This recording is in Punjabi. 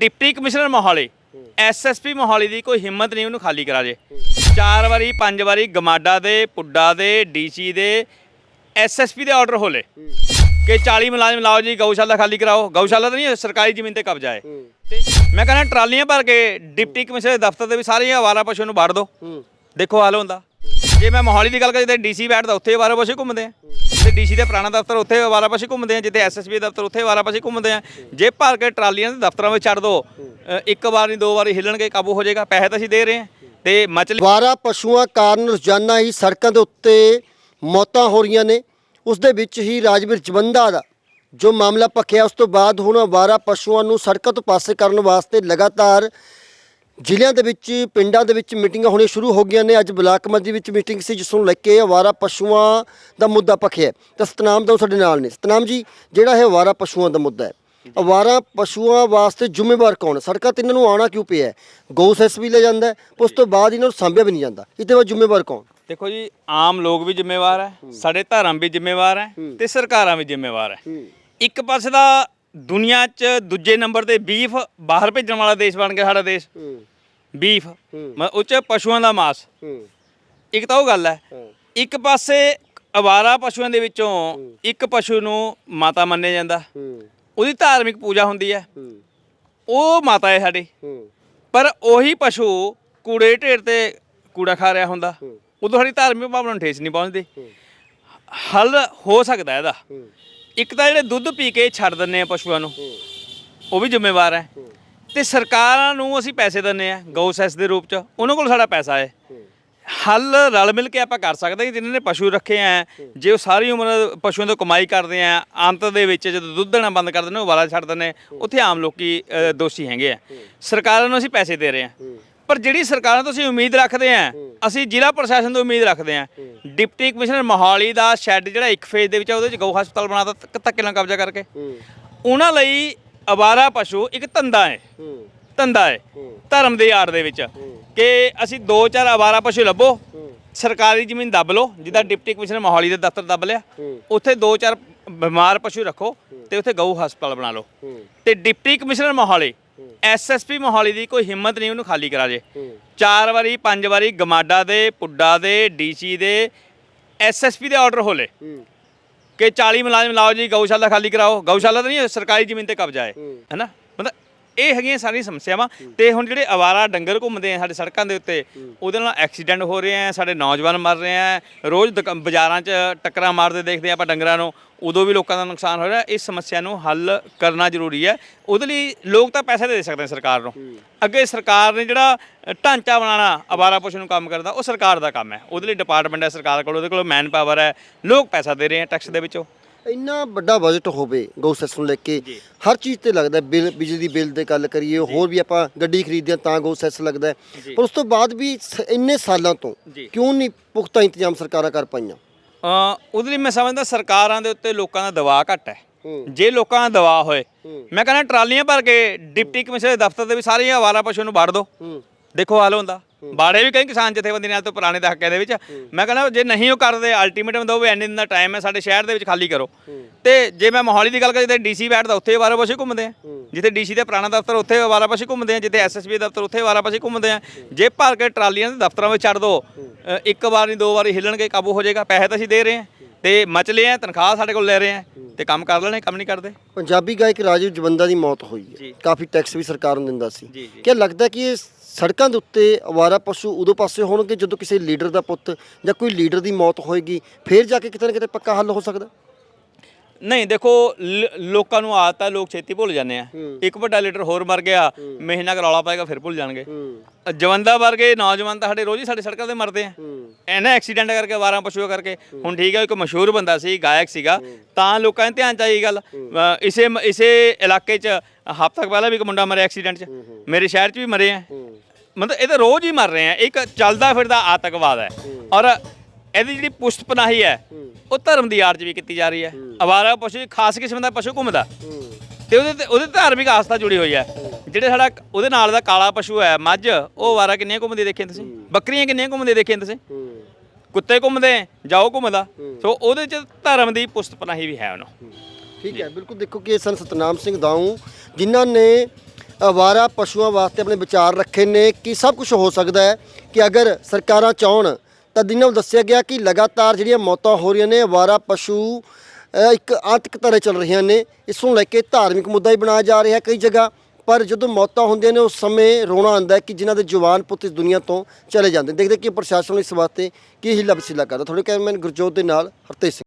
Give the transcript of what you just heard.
Deputy commissioner Mohali SSP Mohali ਦੀ ਕੋਈ ਹਿੰਮਤ ਨਹੀਂ, ਉਹਨੂੰ ਖਾਲੀ ਕਰਾ ਜੇ। ਚਾਰ ਵਾਰੀ, ਪੰਜ ਵਾਰੀ ਗਮਾਡਾ ਦੇ, ਪੁੱਡਾ ਦੇ, ਡੀਸੀ ਦੇ ਐਸਐਸਪੀ ਦੇ ਆਰਡਰ ਹੋਲੇ। ਕਿ 40 ਮੁਲਾਜ਼ਮ, ਲਾਓ ਜੀ, ਗਊਸ਼ਾਲਾ ਖਾਲੀ ਕਰਾਓ। ਗਊਸ਼ਾਲਾ ਤਾਂ ਨਹੀਂ, ਸਰਕਾਰੀ ਜ਼ਮੀਨ ਤੇ ਕਬਜ਼ਾ ਹੈ। ਤੇ ਮੈਂ ਕਹਿੰਦਾ ਟਰਾਲੀਆਂ ਭਰ ਕੇ ਡਿਪਟੀ ਕਮਿਸ਼ਨਰ ਦੇ ਦਫ਼ਤਰ ਦੇ ਵੀ ਸਾਰੀਆਂ ਆਵਾਰਾ ਪਸ਼ੂ ਨੂੰ ਵੜ ਦਿਓ ਦੇਖੋ ਹਾਲ ਹੁੰਦਾ। ਜੇ ਮੈਂ ਮੋਹਾਲੀ ਦੀ ਗੱਲ ਕਰਾਂ, ਜਿੱਥੇ ਡੀਸੀ ਬੈਠਦਾ, ਉੱਥੇ ਆਵਾਰਾ ਪਸ਼ੂ ਘੁੰਮਦੇ ਆ। ਜਿੱਥੇ ਡੀਸੀ ਦਾ ਪੁਰਾਣਾ ਦਫ਼ਤਰ, ਉੱਥੇ ਆਵਾਰਾ ਪਾਸੇ ਘੁੰਮਦੇ ਆ, ਜਿੱਥੇ ਐਸਐਸਬੀ ਦਫ਼ਤਰ, ਉੱਥੇ ਆਵਾਰਾ ਪਾਸੇ ਘੁੰਮਦੇ ਆ। ਜੇ ਭਰ ਕੇ ਟਰਾਲੀਆਂ ਦੇ ਦਫ਼ਤਰਾਂ ਵਿੱਚ ਛੱਡ ਦੋ ਇੱਕ ਵਾਰ ਨਹੀਂ, ਦੋ ਵਾਰੀ ਹਿੱਲਣਗੇ, ਕਾਬੂ ਹੋ ਜਾਏਗਾ, ਪੈਸੇ ਤਾਂ ਅਸੀਂ ਦੇ ਰਹੇ ਹਾਂ ਤੇ ਮਚਲੀ ਵਾਰਾ ਪਸ਼ੂਆਂ ਕਾਰਨ ਰੋਜ਼ਾਨਾ ਹੀ ਸੜਕਾਂ ਦੇ ਉੱਤੇ ਮੌਤਾਂ ਹੋ ਰਹੀਆਂ ਨੇ। ਉਸ ਦੇ ਵਿੱਚ ਹੀ ਰਾਜਵੀਰ ਜਵੰਦਾ ਦਾ ਜੋ ਮਾਮਲਾ ਭਖਿਆ, ਉਸ ਤੋਂ ਬਾਅਦ ਹੁਣ ਵਾਰਾ ਪਸ਼ੂਆਂ ਨੂੰ ਸੜਕਾਂ ਤੋਂ ਪਾਸੇ ਕਰਨ ਵਾਸਤੇ ਲਗਾਤਾਰ ਜ਼ਿਲ੍ਹਿਆਂ ਦੇ ਵਿੱਚ ਪਿੰਡਾਂ ਦੇ ਵਿੱਚ ਮੀਟਿੰਗਾਂ ਹੋਣੀਆਂ ਸ਼ੁਰੂ ਹੋ ਗਈਆਂ ਨੇ। ਅੱਜ ਬਲਾਕ ਮੰਜੀ ਵਿੱਚ ਮੀਟਿੰਗ ਸੀ ਜਿਸ ਨੂੰ ਲੈ ਕੇ ਅਵਾਰਾ ਪਸ਼ੂਆਂ ਦਾ ਮੁੱਦਾ ਭਖਿਆ ਤਾਂ ਸਤਨਾਮ ਦਾ ਸਾਡੇ ਨਾਲ ਨੇ। ਸਤਨਾਮ ਜੀ ਜਿਹੜਾ ਇਹ ਅਵਾਰਾ ਪਸ਼ੂਆਂ ਦਾ ਮੁੱਦਾ ਹੈ। ਅਵਾਰਾ ਪਸ਼ੂਆਂ ਵਾਸਤੇ ਜ਼ਿੰਮੇਵਾਰ ਕੌਣ ਹੈ? ਸੜਕਾਂ ਤੇ ਇਹਨਾਂ ਨੂੰ ਆਉਣਾ ਕਿਉਂ ਪਿਆ ਹੈ? ਗਊ ਸੈਸ ਵੀ ਲੈ ਜਾਂਦਾ ਹੈ, ਉਸ ਤੋਂ ਬਾਅਦ ਇਹਨਾਂ ਨੂੰ ਸਾਂਭਿਆ ਵੀ ਨਹੀਂ ਜਾਂਦਾ। ਇਹਦੇ ਬਾਅਦ ਜ਼ਿੰਮੇਵਾਰ ਕੌਣ? ਦੇਖੋ ਜੀ ਆਮ ਲੋਕ ਵੀ ਜ਼ਿੰਮੇਵਾਰ ਹੈ ਸਾਡੇ ਧਰਮ ਵੀ ਜ਼ਿੰਮੇਵਾਰ ਹੈ ਤੇ ਸਰਕਾਰਾਂ ਵੀ ਜ਼ਿੰਮੇਵਾਰ ਹੈ। ਇੱਕ ਪਾਸੇ ਦਾ ਦੁਨੀਆ 'ਚ ਦੂਜੇ ਨੰਬਰ ਤੇ ਬੀਫ ਬਾਹਰ ਭੇਜਣ ਵਾਲਾ ਦੇਸ਼ ਬਣ ਗਿਆ ਸਾਡਾ ਦੇਸ਼। ਬੀਫ ਮ- ਉਹ 'ਚ ਪਸ਼ੂਆਂ ਦਾ ਮਾਸ। ਇੱਕ ਤਾਂ ਉਹ ਗੱਲ ਹੈ ਇੱਕ ਪਾਸੇ ਅਵਾਰਾ ਪਸ਼ੂਆਂ ਦੇ ਵਿੱਚੋਂ ਇੱਕ ਪਸ਼ੂ ਨੂੰ ਮਾਤਾ ਮੰਨਿਆ ਜਾਂਦਾ। ਉਹਦੀ ਧਾਰਮਿਕ ਪੂਜਾ ਹੁੰਦੀ ਹੈ। ਉਹ ਮਾਤਾ ਹੈ ਸਾਡੀ। ਪਰ ਉਹੀ ਪਸ਼ੂ ਕੂੜੇ ਢੇਰ ਤੇ ਕੂੜਾ ਖਾ ਰਿਹਾ ਹੁੰਦਾ। ਉਦੋਂ ਸਾਡੀ ਧਾਰਮਿਕ ਭਾਵਨਾ ਨੂੰ ਠੇਸ ਨਹੀਂ ਪਹੁੰਚਦੀ। ਹੱਲ ਹੋ ਸਕਦਾ ਇਹਦਾ। ਇੱਕ ਤਾਂ ਜਿਹੜੇ ਦੁੱਧ ਪੀ ਕੇ ਛੱਡ ਦਿੰਨੇ ਆ ਪਸ਼ੂਆਂ ਨੂੰ ਉਹ ਵੀ ਜ਼ਿੰਮੇਵਾਰ ਹੈ। ਤੇ ਸਰਕਾਰਾਂ ਨੂੰ ਅਸੀਂ ਪੈਸੇ ਦਿੰਨੇ ਆ ਗਊ ਸੈਸ ਦੇ ਰੂਪ ਚ ਉਹਨਾਂ ਕੋਲ ਸਾਡਾ ਪੈਸਾ ਹੈ। ਹੱਲ ਰਲ ਮਿਲ ਕੇ ਆਪਾਂ ਕਰ ਸਕਦੇ ਹਾਂ ਜਿਨ੍ਹਾਂ ਨੇ ਪਸ਼ੂ ਰੱਖੇ ਆ ਜੇ ਉਹ ਸਾਰੀ ਉਮਰ ਪਸ਼ੂਆਂ ਤੋਂ ਕਮਾਈ ਕਰਦੇ ਆ ਅੰਤ ਦੇ ਵਿੱਚ ਜਦੋਂ ਦੁੱਧ ਦੇਣਾ ਬੰਦ ਕਰ ਦਿੰਦੇ ਉਹ ਵਾਲਾ ਛੱਡ ਦਿੰਦੇ ਉੱਥੇ ਆਮ ਲੋਕੀ ਦੋਸ਼ੀ ਹੈਗੇ ਆ। ਸਰਕਾਰਾਂ ਨੂੰ ਅਸੀਂ ਪੈਸੇ ਦੇ ਰਹੇ ਆ। ਪਰ ਜਿਹੜੀ ਸਰਕਾਰਾਂ ਤੋਂ ਅਸੀਂ ਉਮੀਦ ਰੱਖਦੇ ਆ ਅਸੀਂ ਜ਼ਿਲ੍ਹਾ ਪ੍ਰਸ਼ਾਸਨ ਤੋਂ ਉਮੀਦ ਰੱਖਦੇ ਆ। ਡਿਪਟੀ ਕਮਿਸ਼ਨਰ ਮੋਹਾਲੀ ਦਾ ਸ਼ੈੱਡ ਜਿਹੜਾ ਇੱਕ ਫੇਜ਼ ਦੇ ਵਿੱਚ ਆ ਉਹਦੇ ਵਿੱਚ ਗਊ ਹਸਪਤਾਲ ਬਣਾਤਾ ਧ- ਧੱਕੇ ਨਾਲ ਕਬਜ਼ਾ ਕਰਕੇ। ਉਹਨਾਂ ਲਈ ਅਵਾਰਾ ਪਸ਼ੂ ਇੱਕ ਧੰਦਾ ਹੈ। ਧੰਦਾ ਹੈ। ਧਰਮ ਦੇ ਆੜ ਦੇ ਵਿੱਚ। ਕਿ ਅਸੀਂ ਦੋ ਚਾਰ ਆਵਾਰਾ ਪਸ਼ੂ ਲੱਭੋ। ਸਰਕਾਰੀ ਜ਼ਮੀਨ ਦੱਬ ਲਓ ਜਿੱਦਾਂ ਡਿਪਟੀ ਕਮਿਸ਼ਨਰ ਮੋਹਾਲੀ ਦੇ ਦਫ਼ਤਰ ਦੱਬ ਲਿਆ। ਉੱਥੇ ਦੋ ਚਾਰ ਬਿਮਾਰ ਪਸ਼ੂ ਰੱਖੋ ਤੇ ਉੱਥੇ ਗਊ ਹਸਪਤਾਲ ਬਣਾ ਲਓ। ਤੇ deputy commissioner Mohali SSP Mohali ਦੀ ਕੋਈ ਹਿੰਮਤ ਨਹੀਂ ਉਹਨੂੰ ਖਾਲੀ ਕਰਾ ਜੇ। ਚਾਰ ਵਾਰੀ ਪੰਜ ਵਾਰੀ ਗਮਾਡਾ ਦੇ ਪੁੱਡਾ ਦੇ ਡੀਸੀ ਦੇ ਐਸਐਸਪੀ ਦੇ ਆਰਡਰ ਹੋਲੇ। ਕਿ 40 ਮੁਲਾਜ਼ਮ ਲਾਓ ਜੀ ਗਊਸ਼ਾਲਾ ਖਾਲੀ ਕਰਾਓ। ਗਊਸ਼ਾਲਾ ਤਾਂ ਨਹੀਂ ਸਰਕਾਰੀ ਜ਼ਮੀਨ ਤੇ ਕਬਜ਼ਾ ਹੈ। ਹੈਨਾ? ਇਹ ਹੈਗੀਆਂ ਸਾਰੀਆਂ ਸਮੱਸਿਆਵਾਂ ਤੇ ਹੁਣ ਜਿਹੜੇ ਅਵਾਰਾ ਡੰਗਰ ਘੁੰਮਦੇ ਆ ਸਾਡੇ ਸੜਕਾਂ ਦੇ ਉੱਤੇ ਉਹਦੇ ਨਾਲ ਐਕਸੀਡੈਂਟ ਹੋ ਰਹੇ ਆ ਸਾਡੇ ਨੌਜਵਾਨ ਮਰ ਰਹੇ ਆ ਰੋਜ਼ ਬਾਜ਼ਾਰਾਂ 'ਚ ਟੱਕਰਾਂ ਮਾਰਦੇ ਦੇਖਦੇ ਆ ਆਪਾਂ ਡੰਗਰਾਂ ਨੂੰ ਉਦੋਂ ਵੀ ਲੋਕਾਂ ਦਾ ਨੁਕਸਾਨ ਹੋ ਰਿਹਾ ਇਸ ਸਮੱਸਿਆ ਨੂੰ ਹੱਲ ਕਰਨਾ ਜ਼ਰੂਰੀ ਹੈ। ਉਹਦੇ ਲਈ ਲੋਕ ਤਾਂ ਪੈਸੇ ਦੇ ਸਕਦੇ ਆ ਸਰਕਾਰ ਨੂੰ। ਅੱਗੇ ਸਰਕਾਰ ਨੇ ਜਿਹੜਾ ਢਾਂਚਾ ਬਣਾਉਣਾ ਅਵਾਰਾ ਪਸ਼ੂ ਨੂੰ ਕੰਮ ਕਰਦਾ ਉਹ ਸਰਕਾਰ ਦਾ ਕੰਮ ਹੈ। ਉਹਦੇ ਲਈ ਡਿਪਾਰਟਮੈਂਟ ਹੈ ਸਰਕਾਰ ਕੋਲ ਉਹਦੇ ਕੋਲ ਮੈਨ ਪਾਵਰ ਹੈ ਲੋਕ ਪੈਸਾ ਦੇ ਰਹੇ ਆ ਟੈਕਸ ਦੇ ਵਿੱਚੋਂ। ਇੰਨਾ ਵੱਡਾ ਬਜਟ ਹੋਵੇ ਗਊ ਸੈਸ ਨੂੰ ਲੈ ਕੇ ਹਰ ਚੀਜ਼ ਤੇ ਲੱਗਦਾ ਬਿੱਲ ਬਿਜਲੀ ਬਿੱਲ ਦੇ ਗੱਲ ਕਰੀਏ ਹੋਰ ਵੀ ਆਪਾਂ ਗੱਡੀ ਖਰੀਦਦੇ ਹਾਂ ਤਾਂ ਗਊ ਸੈਸ ਲੱਗਦਾ। ਪਰ ਉਸ ਤੋਂ ਬਾਅਦ ਵੀ ਸ- ਇੰਨੇ ਸਾਲਾਂ ਤੋਂ। ਕਿਉਂ ਨਹੀਂ ਪੁਖਤਾ ਇੰਤਜ਼ਾਮ ਸਰਕਾਰਾਂ ਕਰ ਪਾਈਆਂ ਅ, ਉਹਦੇ ਲਈ ਮੈਂ ਸਮਝਦਾ ਸਰਕਾਰਾਂ ਦੇ ਉੱਤੇ ਲੋਕਾਂ ਦਾ ਦਬਾਅ ਘੱਟ ਹੈ। ਜੇ ਲੋਕਾਂ ਦਾ ਦਬਾਅ ਹੋਏ। ਮੈਂ ਕਹਿੰਦਾ ਟਰਾਲੀਆਂ ਭਰ ਕੇ ਡਿਪਟੀ ਕਮਿਸ਼ਨਰ ਦੇ ਦਫ਼ਤਰ ਦੇ ਵੀ ਸਾਰੀਆਂ ਆਵਾਰਾ ਪਸ਼ੂ ਨੂੰ ਵੜ ਦਿਓ ਹੂੰ ਦੇਖੋ ਹਾਲ ਹੁੰਦਾ ਬਾੜੇ ਵੀ ਕਈ ਕਿਸਾਨ ਜਥੇਬੰਦੀ ਨਾਲ ਤੋਂ ਪੁਰਾਣੇ ਦਹਾਕਿਆਂ ਦੇ ਵਿੱਚ। ਮੈਂ ਕਹਿੰਦਾ ਜੇ ਨਹੀਂ ਉਹ ਕਰਦੇ ਅਲਟੀਮੇਟਮ ਦਿਓ ਵੀ ਇੰਨੇ ਦਿਨ ਦਾ ਟਾਈਮ ਹੈ ਸਾਡੇ ਸ਼ਹਿਰ ਦੇ ਵਿੱਚ ਖਾਲੀ ਕਰੋ। ਤੇ ਜੇ ਮੈਂ ਮੋਹਾਲੀ ਦੀ ਗੱਲ ਕਰਾਂ ਜਿੱਥੇ ਡੀਸੀ ਬੈਠਦਾ ਉੱਥੇ ਆਵਾਰਾ ਪਸ਼ੂ ਘੁੰਮਦੇ ਆ। ਜਿੱਥੇ ਡੀਸੀ ਦਾ ਪੁਰਾਣਾ ਦਫ਼ਤਰ ਉੱਥੇ ਆਵਾਰਾ ਪਸ਼ੂ ਘੁੰਮਦੇ ਆ। ਜਿੱਥੇ ਐਸਐਸਬੀ ਦਫ਼ਤਰ ਉੱਥੇ ਆਵਾਰਾ ਪਸ਼ੂ ਘੁੰਮਦੇ ਆ। ਜੇ ਭਰ ਕੇ ਟਰਾਲੀਆਂ ਦੇ ਦਫ਼ਤਰਾਂ ਵਿੱਚ ਛੱਡ ਦੋ ਇੱਕ ਵਾਰ ਨਹੀਂ ਦੋ ਵਾਰੀ ਹਿੱਲਣਗੇ ਕਾਬੂ ਹੋ ਜਾਏਗਾ ਪੈਸੇ ਤਾਂ ਅਸੀਂ ਦੇ ਰਹੇ ਹਾਂ ਤੇ ਮਚਲੇ ਆ ਤਨਖਾਹ ਸਾਡੇ ਕੋਲ ਲੈ ਰਹੇ ਆ। ਤੇ ਕੰਮ ਕਰ ਲੈਣੇ ਕੰਮ ਨਹੀਂ ਕਰਦੇ। ਪੰਜਾਬੀ ਗਾਇਕ ਰਾਜੀਵ ਜਵੰਦਾ ਦੀ ਮੌਤ ਹੋਈ। ਹੈ। ਕਾਫੀ ਟੈਕਸ ਵੀ ਸਰਕਾਰ ਨੂੰ ਦਿੰਦਾ ਸੀ। ਕੀ ਲੱਗਦਾ ਕਿ ਇਹ ਸੜਕਾਂ ਦੇ ਉੱਤੇ ਅਵਾਰਾ ਪਸ਼ੂ ਉਦੋਂ ਪਾਸੇ ਹੋਣਗੇ ਜਦੋਂ ਕਿਸੇ ਲੀਡਰ ਦਾ ਪੁੱਤ ਜਾਂ ਕੋਈ ਲੀਡਰ ਦੀ ਮੌਤ ਹੋਏਗੀ? ਫਿਰ ਜਾ ਕੇ ਕਿਤੇ ਨਾ ਕਿਤੇ ਪੱਕਾ ਹੱਲ ਹੋ ਸਕਦਾ? ਨਹੀਂ ਦੇਖੋ ਲ- ਲੋਕਾਂ ਨੂੰ ਆਦਤ ਹੈ ਲੋਕ ਛੇਤੀ ਭੁੱਲ ਜਾਂਦੇ ਆ। ਇੱਕ ਵੱਡਾ ਲੀਡਰ ਹੋਰ ਮਰ ਗਿਆ ਮਹੀਨਾ ਕੁ ਰੌਲਾ ਪਾਏਗਾ ਫਿਰ ਭੁੱਲ ਜਾਣਗੇ। ਅ, ਜਵੰਦਾ ਵਰਗੇ ਨੌਜਵਾਨ ਤਾਂ ਸਾਡੇ ਰੋਜ਼ ਹੀ ਸਾਡੇ ਸੜਕਾਂ ਤੇ ਮਰਦੇ ਆ। ਐਨਾ ਐਕਸੀਡੈਂਟ ਕਰਕੇ ਵਾਰਾਂ ਪਸ਼ੂਆਂ ਕਰਕੇ। ਹੁਣ ਠੀਕ ਹੈ ਇੱਕ ਮਸ਼ਹੂਰ ਬੰਦਾ ਸੀ ਗਾਇਕ ਸੀਗਾ। ਤਾਂ ਲੋਕਾਂ ਦੇ ਧਿਆਨ ਚ ਆਈ ਇਹ ਗੱਲ। ਅ, ਇਸੇ ਮ- ਇਸੇ ਇਲਾਕੇ 'ਚ ਹਫ਼ਤਾ ਕੁ ਪਹਿਲਾਂ ਵੀ ਇੱਕ ਮੁੰਡਾ ਮਰਿਆ ਐਕਸੀਡੈਂਟ 'ਚ। ਮੇਰੇ ਸ਼ਹਿਰ 'ਚ ਵੀ ਮਰੇ ਆ। ਮਤਲਬ ਇਹ ਤਾਂ ਰੋਜ਼ ਹੀ ਮਰ ਰਹੇ ਆ। ਇੱਕ ਚੱਲਦਾ ਫਿਰਦਾ ਆਤੰਕਵਾਦ ਹੈ। ਔਰ ਇਹਦੀ ਜਿਹੜੀ ਪੁਸ਼ਤ ਪਨਾਹੀ ਹੈ ਉਹ ਧਰਮ ਦੀ 'ਚ ਵੀ ਕੀਤੀ ਜਾ ਰਹੀ ਹੈ। ਅਵਾਰਾ ਪਸ਼ੂ ਖਾਸ ਕਿਸਮ ਦਾ ਪਸ਼ੂ ਘੁੰਮਦਾ। ਤੇ ਉਹਦੇ ਤੇ ਉਹਦੇ ਧਾਰਮਿਕ ਆਸਥਾ ਜੁੜੀ ਹੋਈ ਹੈ। ਜਿਹੜੇ ਸਾਡਾ ਉਹਦੇ ਨਾਲ ਦਾ ਕਾਲਾ ਪਸ਼ੂ ਹੈ ਮੱਝ ਉਹ ਅਵਾਰਾ ਕਿੰਨੀਆਂ ਘੁੰਮਦੀ ਦੇਖੀਆਂ ਤੁਸੀਂ? ਬੱਕਰੀਆਂ ਕਿੰਨੀਆਂ ਘੁੰਮਦੀ ਦੇਖੀਆਂ ਤੁਸੀਂ? ਕੁੱਤੇ ਘੁੰਮਦੇ ਜਾਓ ਘੁੰਮਦਾ। ਸੋ ਉਹਦੇ 'ਚ ਧਰਮ ਦੀ ਪੁਸ਼ਤ ਪਨਾਹੀ ਵੀ ਹੈ ਉਹਨੂੰ। ਠੀਕ ਹੈ ਬਿਲਕੁਲ ਦੇਖੋ ਕਿ ਇਹ ਸਨ ਸਤਨਾਮ ਸਿੰਘ ਦਾਊ ਜਿਨ੍ਹਾਂ ਨੇ ਅਵਾਰਾ ਪਸ਼ੂਆਂ ਵਾਸਤੇ ਆਪਣੇ ਵਿਚਾਰ ਰੱਖੇ ਨੇ ਕਿ ਸਭ ਕੁਝ ਹੋ ਸਕਦਾ ਹੈ ਕਿ ਅਗਰ ਸਰਕਾਰਾਂ ਚਾਹਣ ਤਾਂ ਦਿਨਾਂ ਨੂੰ ਦੱਸਿਆ ਗਿਆ ਕਿ ਲਗਾਤਾਰ ਜਿਹੜੀਆਂ ਮੌਤਾਂ ਹੋ ਰਹੀਆਂ ਨੇ, ਅਵਾਰਾ ਪਸ਼ੂ ਇੱਕ ਆਤਿਕ ਤਰ੍ਹਾਂ ਚੱਲ ਰਹੀਆਂ ਨੇ। ਇਸ ਨੂੰ ਲੈ ਕੇ ਧਾਰਮਿਕ ਮੁੱਦਾ ਹੀ ਬਣਾਇਆ ਜਾ ਰਿਹਾ ਕਈ ਜਗ੍ਹਾ, ਪਰ ਜਦੋਂ ਮੌਤਾਂ ਹੁੰਦੀਆਂ ਨੇ, ਉਸ ਸਮੇਂ ਰੋਣਾ ਆਉਂਦਾ ਹੈ ਕਿ ਜਿਨ੍ਹਾਂ ਦੇ ਜਵਾਨ ਪੁੱਤ ਇਸ ਦੁਨੀਆ ਤੋਂ ਚਲੇ ਜਾਂਦੇ ਦੇਖਦੇ ਕਿ ਪ੍ਰਸ਼ਾਸਨ ਇਸ ਵਾਸਤੇ ਕੀ ਹੀਲਾ ਵਸੀਲਾ ਕਰਦਾ। ਤੁਹਾਡੇ ਕੈਮਰਾਮੈਨ ਗੁਰਜੋਤ ਦੇ ਨਾਲ ਹਰਤੇਜ ਸਿੰਘ।